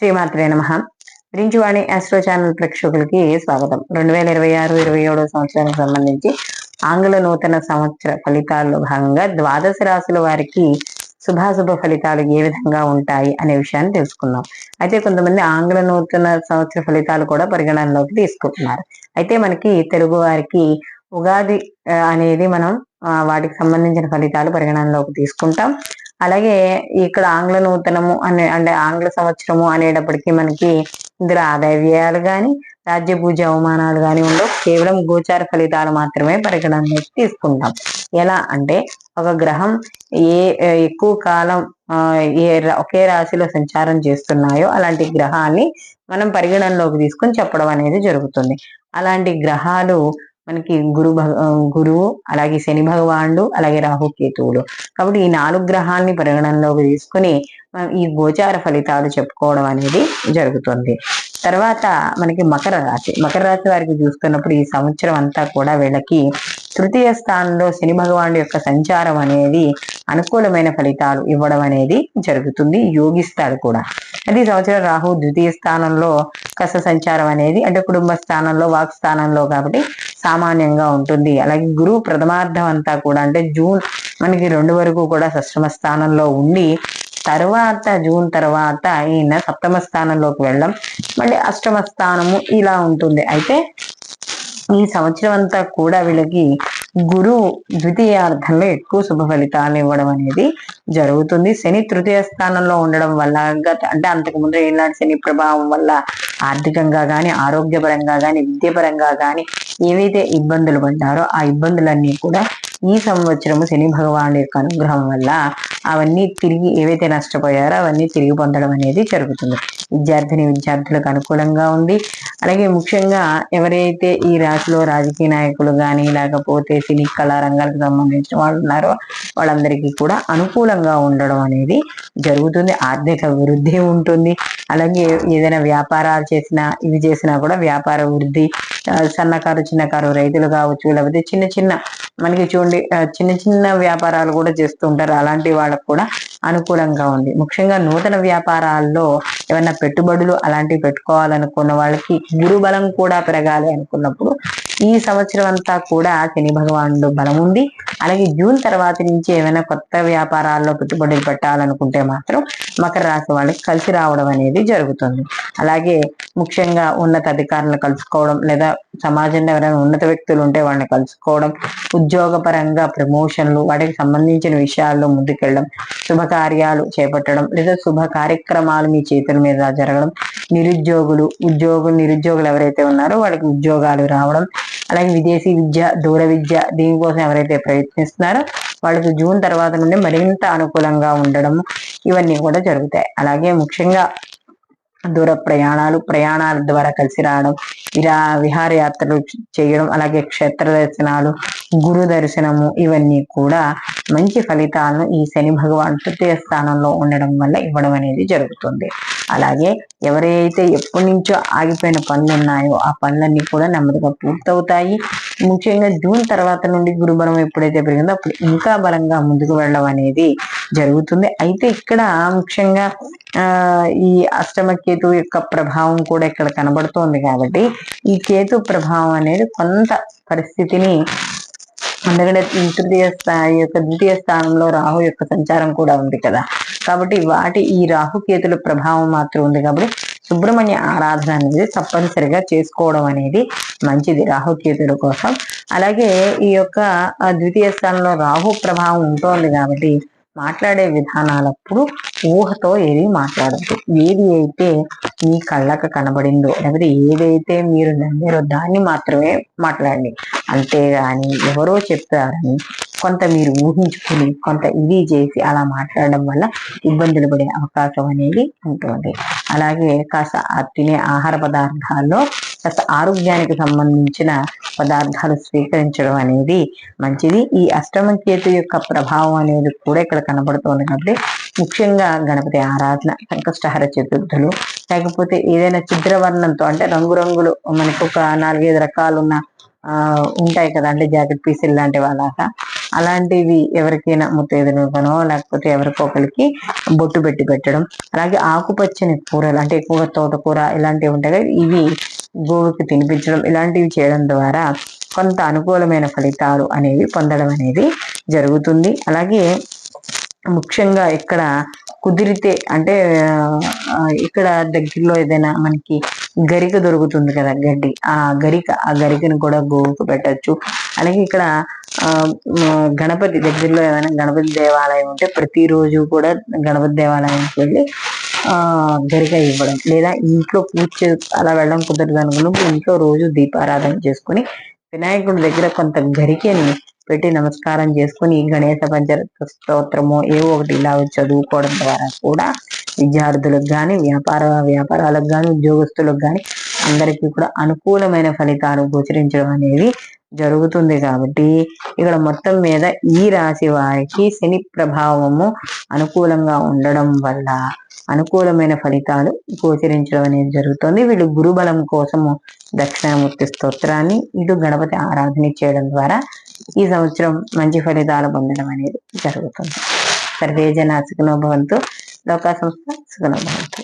శ్రీమాత్రే నమ. బ్రించువాణి astro channel ప్రేక్షకులకి స్వాగతం. రెండు వేల ఇరవై ఆరు ఇరవై ఏడో సంవత్సరానికి సంబంధించి ఆంగ్ల నూతన సంవత్సర ఫలితాల్లో భాగంగా ద్వాదశ రాశుల వారికి శుభాశుభ ఫలితాలు ఏ విధంగా ఉంటాయి అనే విషయాన్ని తెలుసుకుందాం. అయితే కొంతమంది ఆంగ్ల నూతన సంవత్సర ఫలితాలు కూడా పరిగణనలోకి తీసుకుంటున్నారు. అయితే మనకి తెలుగు వారికి ఉగాది అనేది మనం వాటికి సంబంధించిన ఫలితాలు పరిగణనలోకి తీసుకుంటాం. అలాగే ఇక్కడ ఆంగ్ల నూతనము అనే అంటే ఆంగ్ల సంవత్సరము అనేటప్పటికీ మనకి ఇందులో ఆదాయ వ్యయాలు కానీ రాజ్య పూజ అవమానాలు కానీ ఉండవు. కేవలం గోచార ఫలితాలు మాత్రమే పరిగణనలోకి తీసుకుంటాం. ఎలా అంటే ఒక గ్రహం ఏ ఎక్కువ కాలం ఏ ఒకే రాశిలో సంచారం చేస్తున్నాయో అలాంటి గ్రహాన్ని మనం పరిగణనలోకి తీసుకొని చెప్పడం అనేది జరుగుతుంది. అలాంటి గ్రహాలు మనకి గురు గురువు అలాగే శని భగవానుడు అలాగే రాహుకేతువులు కాబట్టి ఈ నాలుగు గ్రహాలని పరిగణనలోకి తీసుకుని ఈ గోచార ఫలితాలు చెప్పుకోవడం అనేది జరుగుతుంది. తర్వాత మనకి మకర రాశి. మకర రాశి వారికి చూస్తున్నప్పుడు ఈ సంవత్సరం అంతా కూడా వీళ్ళకి తృతీయ స్థానంలో శని భగవానుడు యొక్క సంచారం అనేది అనుకూలమైన ఫలితాలు ఇవ్వడం అనేది జరుగుతుంది. యోగిస్తాడు కూడా. అది సంవత్సరం రాహు ద్వితీయ స్థానంలో కస సంచారం అనేది అంటే కుటుంబ స్థానంలో వాక్ స్థానంలో కాబట్టి సామాన్యంగా ఉంటుంది. అలాగే గురువు ప్రథమార్థం అంతా కూడా అంటే జూన్ మనకి రెండు వరకు కూడా సష్టమ స్థానంలో ఉండి తర్వాత జూన్ తర్వాత ఈయన సప్తమ స్థానంలోకి వెళ్ళడం మళ్ళీ అష్టమ స్థానము ఇలా ఉంటుంది. అయితే ఈ సంవత్సరం అంతా కూడా వీళ్ళకి గురువు ద్వితీయార్థంలో ఎక్కువ శుభ ఫలితాలు ఇవ్వడం అనేది జరుగుతుంది. శని తృతీయ స్థానంలో ఉండడం వల్ల అంటే అంతకుముందు ఏనాడు శని ప్రభావం వల్ల ఆర్థికంగా కానీ ఆరోగ్యపరంగా కానీ విద్యపరంగా కానీ ఏవైతే ఇబ్బందులు పడ్డారో ఆ ఇబ్బందులన్నీ కూడా ఈ సంవత్సరము శని భగవాను యొక్క అనుగ్రహం వల్ల అవన్నీ తిరిగి ఏవైతే నష్టపోయారో అవన్నీ తిరిగి పొందడం అనేది జరుగుతుంది. విద్యార్థిని విద్యార్థులకు అనుకూలంగా ఉంది. అలాగే ముఖ్యంగా ఎవరైతే ఈ రాశిలో రాజకీయ నాయకులు కానీ లేకపోతే సినీ కళారంగాలకు సంబంధించిన వాళ్ళు ఉన్నారో వాళ్ళందరికీ కూడా అనుకూలంగా ఉండడం అనేది జరుగుతుంది. ఆర్థిక వృద్ధి ఉంటుంది. అలాగే ఏదైనా వ్యాపారాలు చేసినా ఇవి చేసినా కూడా వ్యాపార వృద్ధి సన్నకారు చిన్నకారు రైతులు కావచ్చు లేకపోతే చిన్న చిన్న మనకి చూడండి చిన్న చిన్న వ్యాపారాలు కూడా చేస్తూ ఉంటారు. అలాంటి వాళ్ళకు కూడా అనుకూలంగా ఉంది. ముఖ్యంగా నూతన వ్యాపారాల్లో ఏమైనా పెట్టుబడులు అలాంటివి పెట్టుకోవాలనుకున్న వాళ్ళకి గురుబలం కూడా పెరగాలి అనుకున్నప్పుడు ఈ సంవత్సరం అంతా కూడా శని భగవానుడు బలం ఉంది. అలాగే జూన్ తర్వాత నుంచి ఏమైనా కొత్త వ్యాపారాల్లో పెట్టుబడులు పెట్టాలనుకుంటే మాత్రం మకర రాశి వాళ్ళకి కలిసి రావడం అనేది జరుగుతుంది. అలాగే ముఖ్యంగా ఉన్నత అధికారులను కలుసుకోవడం లేదా సమాజంలో ఎవరైనా ఉన్నత వ్యక్తులు ఉంటే వాళ్ళని కలుసుకోవడం ఉద్యోగపరంగా ప్రమోషన్లు వాటికి సంబంధించిన విషయాల్లో ముందుకెళ్ళడం శుభకార్యాలు చేపట్టడం లేదా శుభ కార్యక్రమాలు మీ చేతుల మీద జరగడం నిరుద్యోగులు ఉద్యోగులు నిరుద్యోగులు ఎవరైతే ఉన్నారో వాళ్ళకి ఉద్యోగాలు రావడం అలాగే విదేశీ విద్య దూర విద్య దీనికోసం ఎవరైతే ప్రయత్నిస్తున్నారో వాళ్ళకి జూన్ తర్వాత నుండి మరింత అనుకూలంగా ఉండడం ఇవన్నీ కూడా జరుగుతాయి. అలాగే ముఖ్యంగా దూర ప్రయాణాలు ప్రయాణాల ద్వారా కలిసి రావడం ఇలా విహారయాత్రలు చేయడం అలాగే క్షేత్ర దర్శనాలు గురు దర్శనము ఇవన్నీ కూడా మంచి ఫలితాలను ఈ శని భగవాన్ తృతీయ స్థానంలో ఉండడం వల్ల ఇవ్వడం అనేది జరుగుతుంది. అలాగే ఎవరైతే ఎప్పటి నుంచో ఆగిపోయిన పనులు ఉన్నాయో ఆ పనులన్నీ కూడా నెమ్మదిగా పూర్తవుతాయి. ముఖ్యంగా జూన్ తర్వాత నుండి గురుబలం ఎప్పుడైతే పెరిగిందో అప్పుడు ఇంకా బలంగా ముందుకు వెళ్ళడం అనేది జరుగుతుంది. అయితే ఇక్కడ ముఖ్యంగా ఆ ఈ అష్టమ కేతు యొక్క ప్రభావం కూడా ఇక్కడ కనబడుతోంది కాబట్టి ఈ కేతు ప్రభావం అనేది కొంత పరిస్థితిని ఎందుకంటే తృతీయ స్థాయి యొక్క ద్వితీయ స్థానంలో రాహు యొక్క సంచారం కూడా ఉంది కదా. కాబట్టి వాటి ఈ రాహుకేతుల ప్రభావం మాత్రం ఉంది కాబట్టి సుబ్రహ్మణ్య ఆరాధన అనేది తప్పనిసరిగా చేసుకోవడం అనేది మంచిది రాహుకేతుల కోసం. అలాగే ఈ యొక్క ద్వితీయ స్థానంలో రాహు ప్రభావం ఉంటుంది కాబట్టి మాట్లాడే విధానాలప్పుడు ఊహతో ఏది మాట్లాడద్దు. ఏది అయితే మీ కళ్ళకు కనబడిందో లేకపోతే ఏదైతే మీరు నమ్మారో దాన్ని మాత్రమే మాట్లాడండి. అంతేగాని ఎవరో చెప్పారని కొంత మీరు ఊహించుకుని కొంత ఇది చేసి అలా మాట్లాడడం వల్ల ఇబ్బందులు పడే అవకాశం అనేది ఉంటుంది. అలాగే కాస్త తినే ఆహార పదార్థాల్లో గత ఆరోగ్యానికి సంబంధించిన పదార్థాలు స్వీకరించడం అనేది మంచిది. ఈ అష్టమ కేతు యొక్క ప్రభావం అనేది కూడా ఇక్కడ కనబడుతోంది కాబట్టి ముఖ్యంగా గణపతి ఆరాధన సంకష్టహర చతుర్థులు లేకపోతే ఏదైనా చిద్రవర్ణంతో అంటే రంగురంగులు మనకు ఒక నాలుగైదు రకాలున్న ఆ ఉంటాయి కదా అంటే జాకెట్ పీసులు లాంటి వాళ్ళక అలాంటివి ఎవరికైనా ముత్తైదులుగానో లేకపోతే ఎవరికొకరికి బొట్టు పెట్టి పెట్టడం. అలాగే ఆకుపచ్చని కూరలు అంటే ఎక్కువగా తోటకూర ఇలాంటివి ఉంటాయి ఇవి గోవుకి తినిపించడం ఇలాంటివి చేయడం ద్వారా కొంత అనుకూలమైన ఫలితాలు అనేవి పొందడం అనేది జరుగుతుంది. అలాగే ముఖ్యంగా ఇక్కడ కుదిరితే అంటే ఇక్కడ దగ్గరలో ఏదైనా మనకి గరిక దొరుకుతుంది కదా గడ్డి ఆ గరిక ఆ గరికను కూడా గోవుకు పెట్టచ్చు. అలాగే ఇక్కడ గణపతి దగ్గరలో ఏమైనా గణపతి దేవాలయం ఉంటే ప్రతిరోజు కూడా గణపతి దేవాలయానికి వెళ్ళి గరిక ఇవ్వడం. లేదా ఇంట్లో పూజ అలా వెళ్ళడం కుదరదు అనుకున్నప్పుడు ఇంట్లో రోజు దీపారాధన చేసుకుని వినాయకుడి దగ్గర కొంత గరికెని పెట్టి నమస్కారం చేసుకుని గణేశ పంచరత్న స్తోత్రము ఏవో ఒకటి ఇలా చదువుకోవడం ద్వారా కూడా విద్యార్థులకు కానీ వ్యాపార వ్యాపారాలకు కానీ ఉద్యోగస్తులకు కానీ అందరికీ కూడా అనుకూలమైన ఫలితాలు గోచరించడం అనేది జరుగుతుంది కాబట్టి ఇక్కడ మొత్తం మీద ఈ రాశి వారికి శని ప్రభావము అనుకూలంగా ఉండడం వల్ల అనుకూలమైన ఫలితాలు గోచరించడం అనేది జరుగుతుంది. వీళ్ళు గురుబలం కోసము దక్షిణామూర్తి స్తోత్రాన్ని ఇటు గణపతి ఆరాధన చేయడం ద్వారా ఈ సంవత్సరం మంచి ఫలితాలు పొందడం అనేది జరుగుతుంది. సర్వేజన సుఖనోభవంతో లోకా సంస్థ సుఖనోభవంతో